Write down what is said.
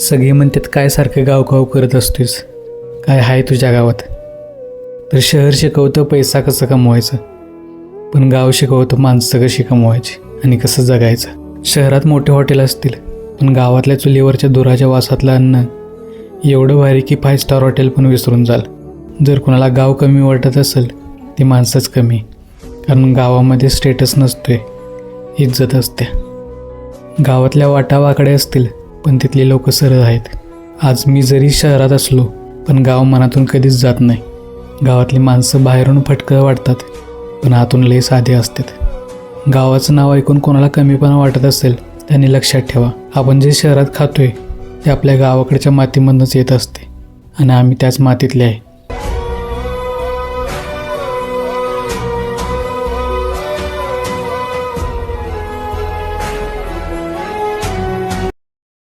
सगळी म्हणतात काय सारखं गाव गाव करत असतोस काय आहे तुझ्या गावात? तर शहर शिकवतं पैसा कसं कमवायचं? पण गाव शिकवतं माणसं कशी कमवायची आणि कसं जगायचं? शहरात मोठे हॉटेल असतील पण गावातल्या चुलीवरच्या दुराच्या वासातलं अन्न एवढं भारी की फाय स्टार हॉटेल पण विसरून जाल. जर कुणाला गाव कमी वाटत असेल ती माणसंच कमी. कारण गावामध्ये स्टेटस नसतोय इज्जत असते. गावातल्या वाटावाकडे असतील पण तिथले लोक सरळ आहेत. आज मी जरी शहरात असलो पण गाव मनातून कधीच जात नाही. गावातली माणसं बाहेरून फटकं वाटतात पण आतून लय साधे असतात. गावाचं नाव ऐकून कोणाला कमीपणा वाटत असेल त्यांनी लक्षात ठेवा. आपण जे शहरात खातोय ते आपल्या गावाकडच्या मातीमधनंच येत असते. आणि आम्ही त्याच मातीतले आहे.